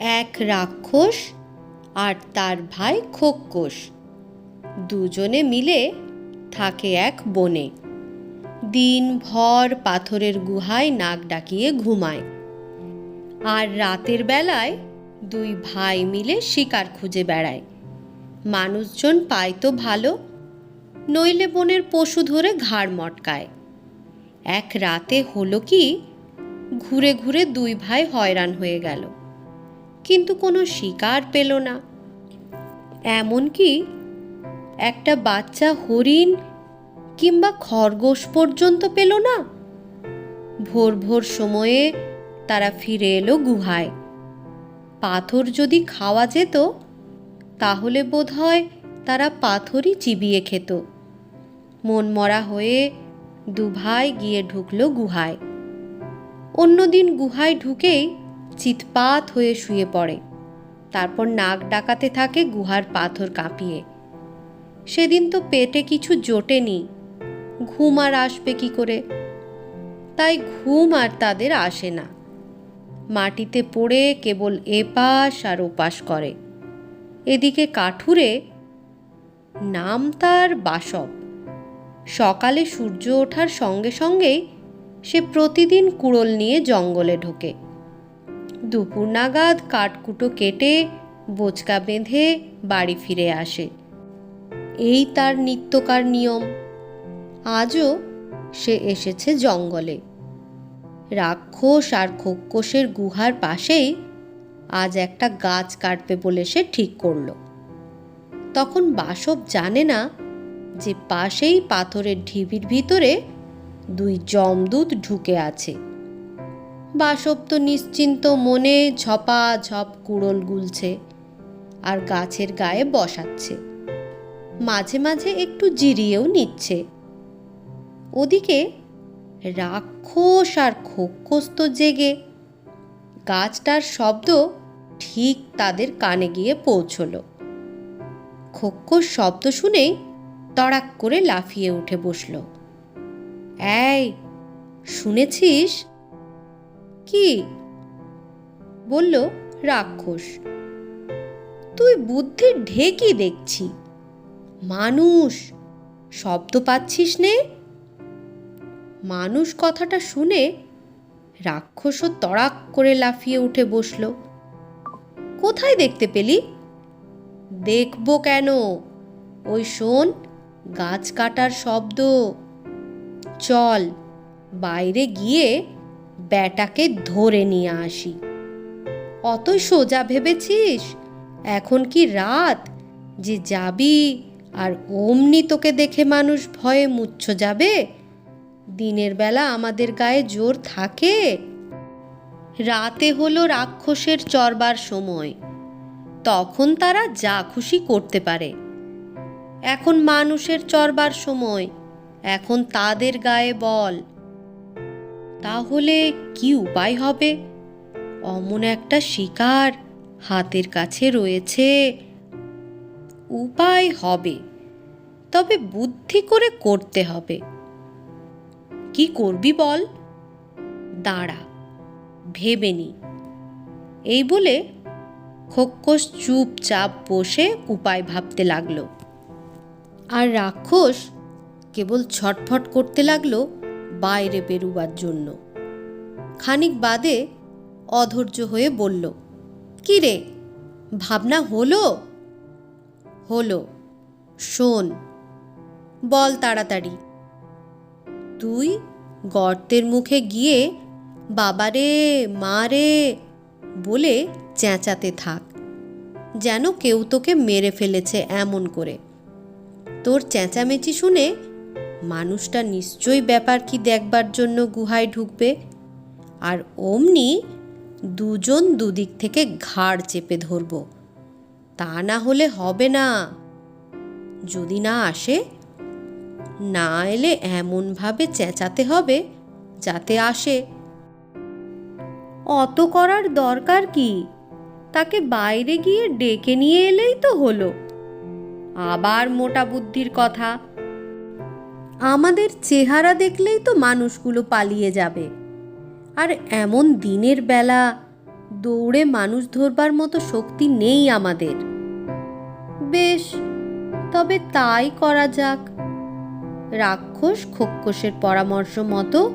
এক রাক্ষস আর তার ভাই খোক্কস দুজনে মিলে থাকে এক বনে। দিনভর পাথরের গুহায় নাক ডাকিয়ে ঘুমায়। আর রাতের বেলায় দুই ভাই মিলে শিকার খুঁজে বেড়ায়। মানুষজন পায় তো ভালো, নইলে বনের পশু ধরে ঘাড় মটকায়। এক রাতে হলো কি, ঘুরে ঘুরে দুই ভাই হয়রান হয়ে গেল। কিন্তু কোনো শিকার পেল না। এমনকি একটা বাচ্চা হরিণ কিংবা খরগোশ পর্যন্ত পেল না। ভোর ভোর সময়ে তারা ফিরে এলো গুহায়। পাথর যদি খাওয়া যেত, তাহলে বোধহয় তারা পাথরই চিবিয়ে খেত। মনমরা হয়ে দুভাই গিয়ে ঢুকলো গুহায়। অন্যদিন গুহায় ঢুকেই চিৎপাত হয়ে শুয়ে পড়ে। তারপর নাক ডাকাতে থাকে গুহার পাথর কাঁপিয়ে। সেদিন তো পেটে কিছু জোটেনি। ঘুম আর আসবে কি করে? তাই ঘুম আর তাদের আসে না। মাটিতে পড়ে কেবল এপাশ আর ওপাশ করে। এদিকে কাঠুরে নাম তার বাসব। সকালে সূর্য ওঠার সঙ্গে সঙ্গেই সে প্রতিদিন কুড়োল নিয়ে জঙ্গলে ঢোকে। দুপুর নাগাদ কাঠকুটো কেটে বোচকা বেঁধে বাড়ি ফিরে আসে। এই তার নিত্যকার নিয়ম। আজও সে এসেছে জঙ্গলে। রাক্ষস আর খোক্কসের গুহার পাশেই আজ একটা গাছ কাটবে বলে সে ঠিক করল। তখন বাসব জানে না যে পাশেই পাথরের ঢিবির ভিতরে দুই জমদূত ঢুকে আছে। বাসব তো নিশ্চিন্ত মনে ঝপা ঝপ কুড়োল গুলছে আর গাছের গায়ে বসাচ্ছে। মাঝে মাঝে একটু জিরিয়েও নিচ্ছে। ওদিকে রাক্ষস আর খোক্ষস জেগে গাছটার শব্দ ঠিক তাদের কানে গিয়ে পৌঁছলো। খোক্ষস শব্দ শুনেই তড়াক করে লাফিয়ে উঠে বসল। এই, শুনেছিস? কি? বলল রাক্ষস। তুই বুদ্ধির ঢেকি দেখছি। মানুষ, শব্দ পাচ্ছিস নে। মানুষ কথাটা শুনে রাক্ষসও তড়াক করে লাফিয়ে উঠে বসল। কোথায় দেখতে পেলি? দেখব কেন? ওই শোন, গাছ কাটার শব্দ। চল, বাইরে গিয়ে ব্যাটাকে ধরে নিয়ে আসি। অতই সোজা ভেবেছিস? এখন কি রাত? যে যাবি আর অমনি তোকে দেখে মানুষ ভয়ে মুচ্ছ যাবে? দিনের বেলা আমাদের গায়ে জোর থাকে। রাতে হলো রাক্ষসের চরবার সময়। তখন তারা যা খুশি করতে পারে। এখন মানুষের চরবার সময়। এখন তাদের গায়ে বল। তাহলে কি উপায় হবে? অমন একটা শিকার হাতের কাছে রয়েছে। উপায় হবে। তবে বুদ্ধি করে করতে হবে। কি করবি বল? দাঁড়া, ভেবে নি। এই বলে খোক্কস চুপচাপ বসে উপায় ভাবতে লাগল। আর রাক্ষস কেবল ছটফট করতে লাগল বাইরে বেরুবার জন্য। খানিক বাদে অধৈর্য হয়ে বলল কি রে ভাবনা হলো? হলো। শোন, বল তাড়াতাড়ি। তুই গর্তের মুখে গিয়ে বাবারে মা রে বলে চেঁচাতে থাক, যেন কেউ তোকে মেরে ফেলেছে এমন করে। তোর চেঁচামেচি শুনে মানুষটা নিশ্চয়ই ব্যাপার কি দেখবার জন্য গুহায় ঢুকবে? আর অমনি দুজন দুদিক থেকে ঘাড় চেপে ধরব। তা না হলে হবে না। যদি না আসে, না এলে এমনভাবে চেঁচাতে হবে যাতে আসে। অত করার দরকার কি? তাকে বাইরে গিয়ে ডেকে নিয়ে এলেই তো হলো। আবার মোটা বুদ্ধির কথা। আমাদের চেহারা দেখলেই তো মানুষগুলো পালিয়ে যাবে। আর এমন দিনের বেলা দৌড়ে মানুষ ধরবার মতো শক্তি নেই আমাদের। বেশ, তবে তাই করা যাক। রাক্ষস খোক্ষসের পরামর্শ মতো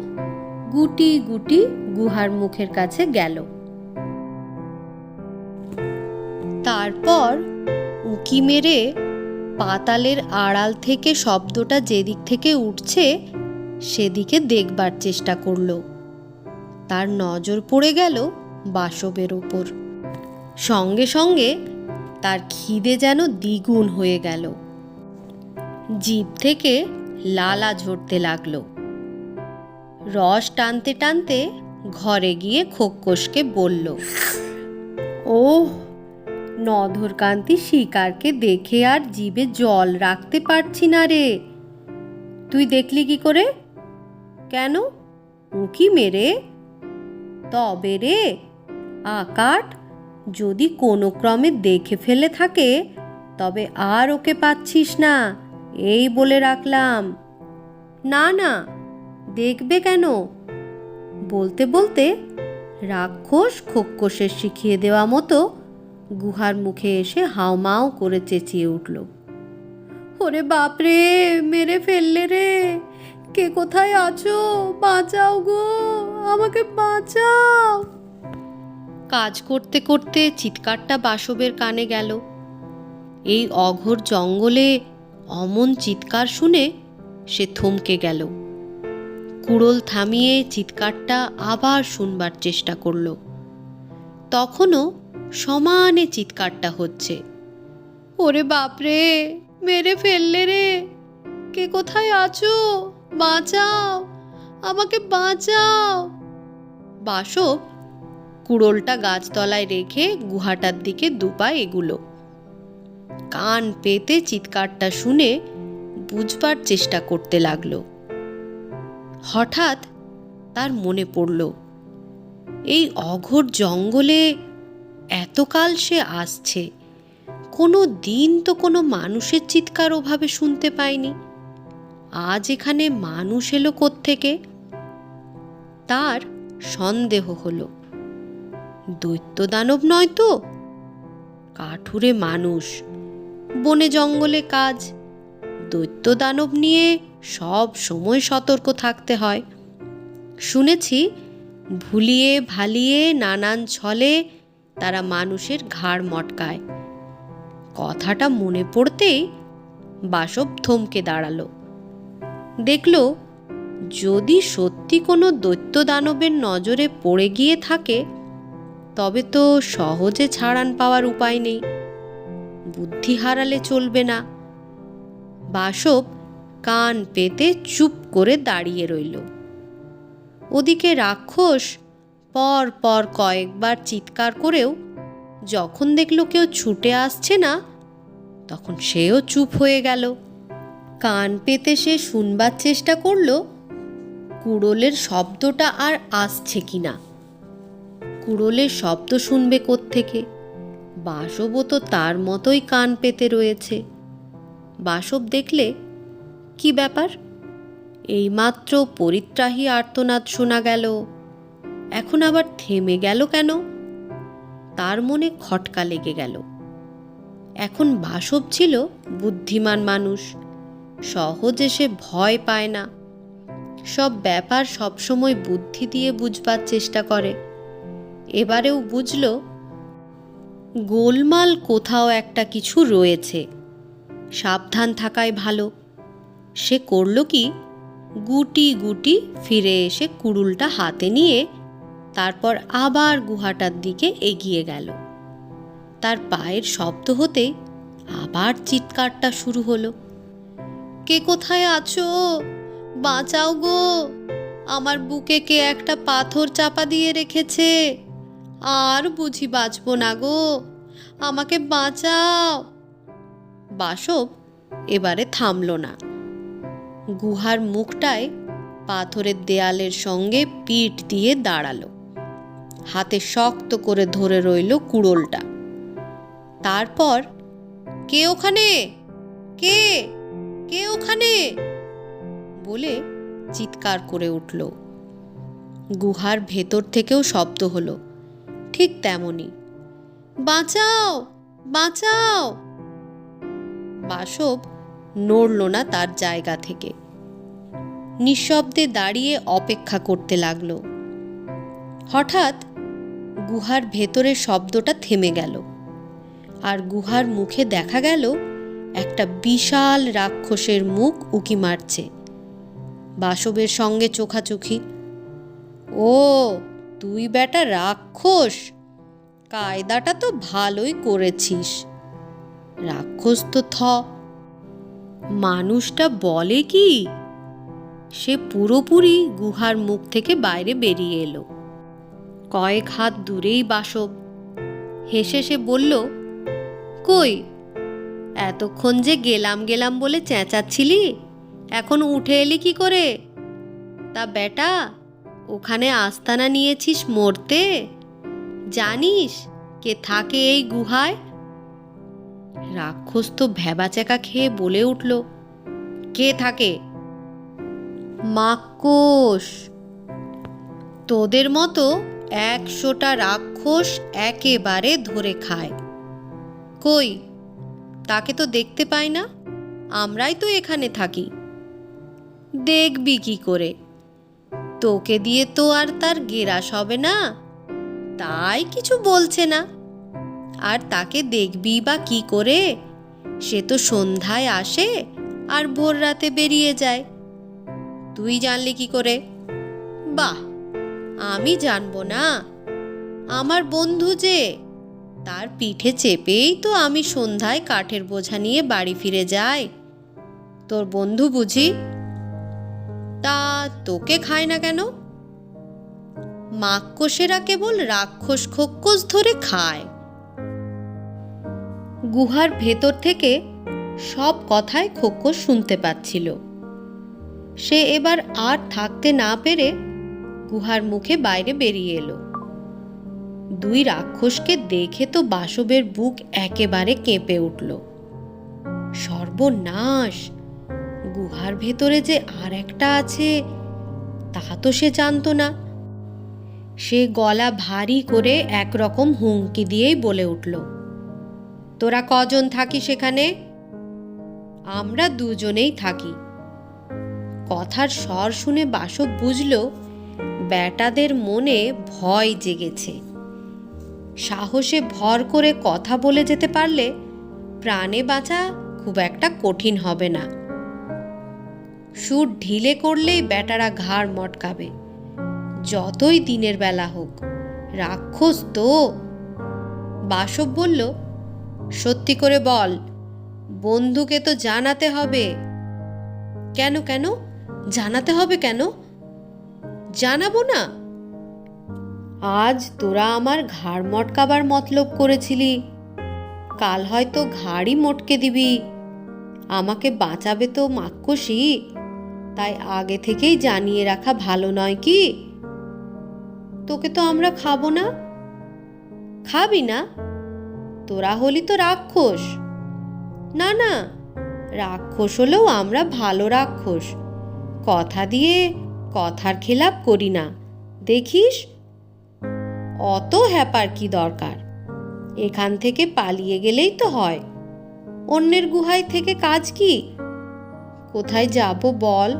গুটি গুটি গুহার মুখের কাছে গেল। তারপর উকি মেরে পাতালের আড়াল থেকে শব্দটা যেদিক থেকে উঠছে, সেদিকে দেখবার চেষ্টা করল। তার নজর পড়ে গেল বাসবের ওপর সঙ্গে সঙ্গে তার খিদে যেন দ্বিগুণ হয়ে গেল। জিভ থেকে লালা ঝরতে লাগল। রস টানতে টানতে ঘরে গিয়ে খোক্কসকে বলল, ওহ নধরকান্তি শিকারকে দেখে আর জিভে জল রাখতে পারছি না রে। তুই দেখলি কি করে? কেন? উঁকি মেরে। তবে রে, আকাট যদি কোনো ক্রমে দেখে ফেলে থাকে, তবে আর ওকে পাচ্ছিস না। এই বলে রাখলাম। না না, দেখবে কেন? বলতে বলতে রাক্ষস খোক্ষসের শিখিয়ে দেওয়া মতো গুহার মুখে এসে হাওমাও করে চেঁচিয়ে উঠল। ওরে বাপরে, মেরে ফেললে রে। কে কোথায় আছো? বাঁচাও গো, আমাকে বাঁচাও। কাজ করতে করতে চিৎকারটা বাসবের কানে গেল। এই অঘোর জঙ্গলে অমন চিৎকার শুনে সে থমকে গেল। কুড়োল থামিয়ে চিৎকারটা আবার শুনবার চেষ্টা করল। তখনও সমানে চিৎকারটা হচ্ছে। ওরে বাপরে, মেরে ফেললে রে। কে কোথায় আছো? বাঁচাও, আমাকে বাঁচাও। বাসব কুড়োলটা গাছতলায় রেখে গুহাটার দিকে দুপা এগুলো। কান পেতে চিৎকারটা শুনে বুঝবার চেষ্টা করতে লাগল। হঠাৎ তার মনে পড়ল, এই অঘোর জঙ্গলে এতকাল সে আসছে। কোনো দিন তো কোনো মানুষের চিৎকার ওভাবে শুনতে পায়নি। আজ এখানে মানুষ এলো থেকে তার সন্দেহ হলো। দৈত্য দানব নয় তো? কাঠুরে মানুষ। বনে জঙ্গলে কাজ। দৈত্য দানব নিয়ে সব সময় সতর্ক থাকতে হয়। শুনেছি, ভুলিয়ে ভালিয়ে নানান ছলে তারা মানুষের ঘাড় মটকায়। কথাটা মনে পড়তেই বাসব থমকে দাঁড়াল। দেখল, যদি সত্যি কোনো দৈত্য দানবের নজরে পড়ে গিয়ে থাকে, তবে তো সহজে ছাড়ান পাওয়ার উপায় নেই। বুদ্ধি হারালে চলবে না। বাসব কান পেতে চুপ করে দাঁড়িয়ে রইল। ওদিকে রাক্ষস পর পর কয়েকবার চিৎকার করেও যখন দেখল কেউ ছুটে আসছে না, তখন সেও চুপ হয়ে গেল। কান পেতে সে শুনবার চেষ্টা করল, কুড়োলের শব্দটা আর আসছে কি না কুড়োলের শব্দ শুনবে কোত্থেকে? বাসবও তো তার মতোই কান পেতে রয়েছে। বাসব দেখলে কি ব্যাপার? এইমাত্র পরিত্রাহী আর্তনাদ শোনা গেল। এখন আবার থেমে গেল কেন? তার মনে খটকা লেগে গেল। এখন বাসব ছিল বুদ্ধিমান মানুষ। সহজে সে ভয় পায় না। সব ব্যাপার সবসময় বুদ্ধি দিয়ে বুঝবার চেষ্টা করে। এবারেও বুঝল, গোলমাল কোথাও একটা কিছু রয়েছে। সাবধান থাকাই ভালো। সে করল কি? গুটি গুটি ফিরে এসে কুড়ুলটা হাতে নিয়ে তারপর আবার গুহাটার দিকে এগিয়ে গেল। তার পায়ের শব্দ হতে আবার চিৎকারটা শুরু হলো। কে কোথায় আছো? বাঁচাও গো! আমার বুকে কে একটা পাথর চাপা দিয়ে রেখেছে? আর বুঝি বাঁচব না গো! আমাকে বাঁচাও! বাসব এবারে থামল না। গুহার মুখটায় পাথরের দেয়ালের সঙ্গে পিঠ দিয়ে দাঁড়াল। হাতে শক্ত করে ধরে রইল কুড়োলটা। তারপর, কে ওখানে? কে? কে ওখানে? বলে চিৎকার করে উঠল। গুহার ভেতর থেকেও শব্দ হলো। ঠিক তেমনই বাঁচাও! বাঁচাও! বাসব নড়ল না তার জায়গা থেকে। নিঃশব্দে দাঁড়িয়ে অপেক্ষা করতে লাগল। হঠাৎ গুহার ভেতরের শব্দটা থেমে গেল। আর গুহার মুখে দেখা গেল একটা বিশাল রাক্ষসের মুখ উকি মারছে। বাসবের সঙ্গে চোখাচোখি। ও, তুই বেটা রাক্ষস! কায়দাটা তো ভালোই করেছিস। রাক্ষস তো থ। মানুষটা বলে কি? সে পুরোপুরি গুহার মুখ থেকে বাইরে বেরিয়ে এলো। কয়েক হাত দূরেই বাসব হেসে সে বলল, কই, এতক্ষণ যে গেলাম গেলাম বলে চেঁচাচ্ছিলি, এখন উঠে এলি কি করে? তা বেটা, ওখানে আস্তানা নিয়েছিস মরতে, জানিস কে থাকে এই গুহায়? রাক্ষস তো ভ্যাবাচাকা খেয়ে বলে উঠল, কে থাকে? মাক্কস তোদের মতো একশোটা রাক্ষস একেবারে ধরে খায়। কই? তাকে তো দেখতে পাই না। আমরাই তো এখানে থাকি। দেখবি কি করে? তোকে দিয়ে তো আর তার গেরাস হবে না। তাই কিছু বলছে না। আর তাকে দেখবি বা কি করে? সে তো সন্ধ্যায় আসে আর ভোর রাতে বেরিয়ে যায়। তুই জানলি কি করে? বাহ! আমি জানব না। আমার বন্ধু যে, তার পিঠে চেপেই তো আমি সন্ধ্যায় কাঠের বোঝা নিয়ে বাড়ি ফিরে যাই। তোর বন্ধু বুঝি? তা তোকে খায় না কেন? মাক্কসেরা কেবল রাক্ষস খোক্কস ধরে খায়। গুহার ভেতর থেকে সব কথায় খোক্কস শুনতে পাচ্ছিল। সে এবার আর থাকতে না পেরে গুহার মুখে বাইরে বেরিয়ে এলো। দুই রাক্ষসকে দেখে তো বাসবের বুক একেবারে কেঁপে উঠল। সর্বনাশ! গুহার ভেতরে যে আর একটা আছে, তা তো সে জানতো না। সে গলা ভারী করে একরকম হুমকি দিয়েই বলে উঠল, তোরা কজন থাকি সেখানে আমরা দুজনেই থাকি। কথার স্বর শুনে বাসব বুঝল ব্যাটাদের মনে ভয় জেগেছে। সাহসে ভর করে কথা বলে যেতে পারলে প্রাণে বাঁচা খুব একটা কঠিন হবে না। সুর ঢিলে করলেই ব্যাটারা ঘাড় মটকাবে। যতই দিনের বেলা হোক, রাক্ষস তো। বাসব বলল, সত্যি করে বল, বন্ধুকে তো জানাতে হবে। কেন কেন? জানাতে হবে কেন? জানাব না? আজ তোরা আমার ঘাড় মটকাবার মতলব করেছিলি। কাল হয়তো ঘাড়ই মটকে দিবি। আমাকে বাঁচাবে তো মাক্কসি তাই আগে থেকেই জানিয়ে রাখা ভালো নয় কি? তোকে তো আমরা খাব না? খাবি না? তোরা হলি তো রাক্ষস। না না, রাক্ষস হলেও আমরা ভালো রাক্ষস। কথা দিয়ে কথার খেলাপ করি না। দেখিস? অত হ্যাপার কি দরকার? এখান থেকে পালিয়ে গেলেই তো হয়। অন্যের গুহায় থেকে কাজ কি? কোথায় যাব বল?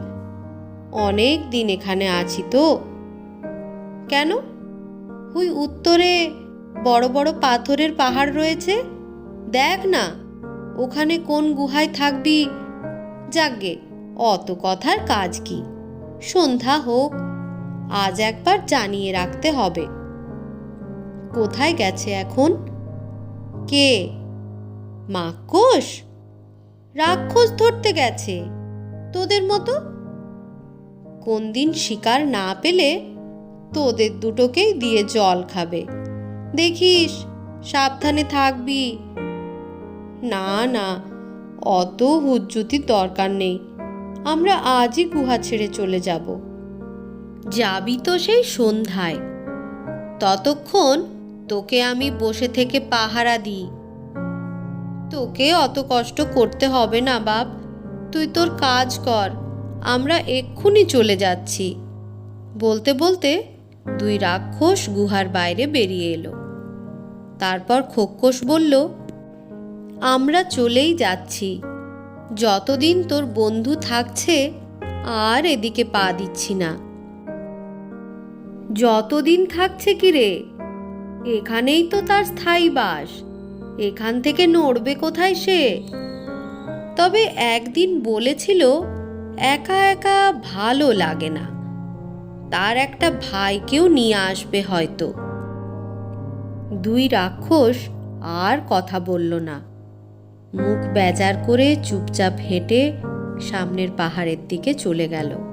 অনেক দিন এখানে আছি তো। কেন? ওই উত্তরে বড় বড় পাথরের পাহাড় রয়েছে। দেখ না, ওখানে কোন গুহায় থাকবি? যাকগে অত কথার কাজ কি? সন্ধ্যা হোক, আজ একবার জানিয়ে রাখতে হবে। কোথায় গেছে এখন? কে? মাক্কস রাক্ষস ধরতে গেছে। তোদের মতো? কোন দিন শিকার না পেলে তোদের দুটোকেই দিয়ে জল খাবে। দেখিস, সাবধানে থাকবি। না না, অত হুজ্জুতির দরকার নেই। আমরা আজই গুহা ছেড়ে চলে যাব। যাবি তো সেই সন্ধ্যায়। ততক্ষণ তোকে আমি বসে থেকে পাহারা দিই। তোকে অত কষ্ট করতে হবে না বাপ। তুই তোর কাজ কর আমরা এক্ষুনি চলে যাচ্ছি। বলতে বলতে দুই রাক্ষস গুহার বাইরে বেরিয়ে এলো। তারপর খোক্কস বলল আমরা চলেই যাচ্ছি। যতদিন তোর বন্ধু থাকছে, আর এদিকে পা দিচ্ছি না। যতদিন থাকছে কি রে? এখানেই তো তার স্থায়ী বাস। এখান থেকে নড়বে কোথায় সে? তবে একদিন বলেছিল, একা একা ভালো লাগে না। তার একটা ভাইকেও নিয়ে আসবে হয়তো। দুই রাক্ষস আর কথা বলল না। মুখ বেজার করে চুপচাপ হেঁটে সামনের পাহাড়ের দিকে চলে গেল।